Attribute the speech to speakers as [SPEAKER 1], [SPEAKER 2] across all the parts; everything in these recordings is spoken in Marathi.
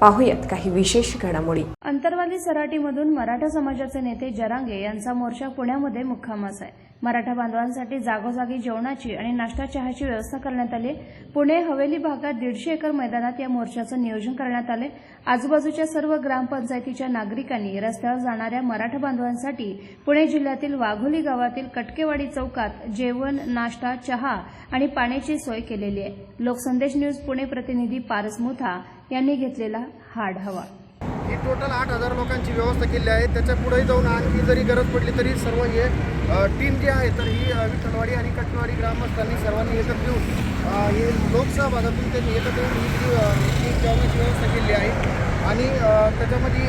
[SPEAKER 1] पाहूयात काही विशेष घडामोडी.
[SPEAKER 2] अंतरवाली सराटीमधून मराठा समाजाचे नेते जरांगे यांचा मोर्चा पुण्यामध्ये मुक्कामास आहे. मराठा बांधवांसाठी जागोजागी जेवणाची आणि नाश्ता चहाची व्यवस्था करण्यात आली पुणे हवेली भागात दीडशे एकर मैदानात या मोर्चाचं नियोजन करण्यात आले आजूबाजूच्या सर्व ग्रामपंचायतीच्या नागरिकांनी रस्त्यावर जाणाऱ्या मराठा बांधवांसाठी पुणे जिल्ह्यातील वाघोली गावातील कटकेवाडी चौकात जेवण नाश्ता चहा आणि पाण्याची सोय केलेली आहे. लोकसंदेश न्यूज पुणे प्रतिनिधी पारस मुथा यांनी घेतलेला हा आढावा
[SPEAKER 3] ही टोटल आठ हजार लोकांची व्यवस्था केली आहे. त्याच्या पुढेही जाऊन आणखी जरी गरज पडली तरी सर्व हे टीम जी आहे तर ही विठ्ठलवाडी आणि कटवाडी ग्रामस्थांनी सर्वांनी एकत्र येऊन हे लोकसभा भागातून त्यांनी एकत्र येऊन ही जी, जेवणाची व्यवस्था केली आहे. आणि त्याच्यामध्ये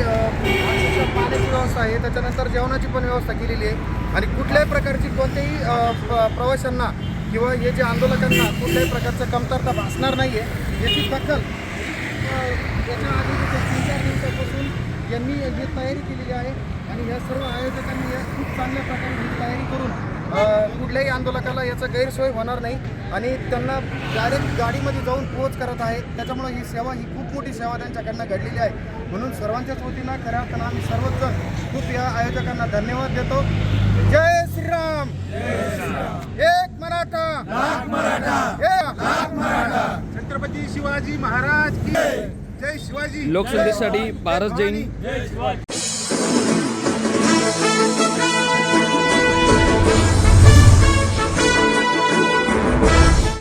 [SPEAKER 3] पाण्याची व्यवस्था आहे. त्याच्यानंतर जेवणाची पण व्यवस्था केलेली आहे. आणि कुठल्याही प्रकारची कोणत्याही प्रवाशांना किंवा हे जे आंदोलकांना कुठल्याही प्रकारचं कमतरता भासणार नाही आहे याची दखल याच्या आधी जे तीन चार दिवसापासून यांनी जी तयारी केलेली आहे आणि या सर्व आयोजकांनी या खूप चांगल्या प्रकारे ही तयारी करून कुठल्याही आंदोलकाला याचा गैरसोय होणार नाही आणि त्यांना डायरेक्ट गाडीमध्ये जाऊन पोच करत आहे. त्याच्यामुळे ही सेवा ही खूप मोठी सेवा त्यांच्याकडनं घडलेली आहे. म्हणून सर्वांच्याच वतीनं खऱ्या अर्थानं आम्ही सर्वच जण खूप या आयोजकांना धन्यवाद देतो. जय श्रीराम! एक मराठा! एक!
[SPEAKER 4] छत्रपती शिवाजी महाराज की
[SPEAKER 5] लोकसंदेशसाठी पारस जैन.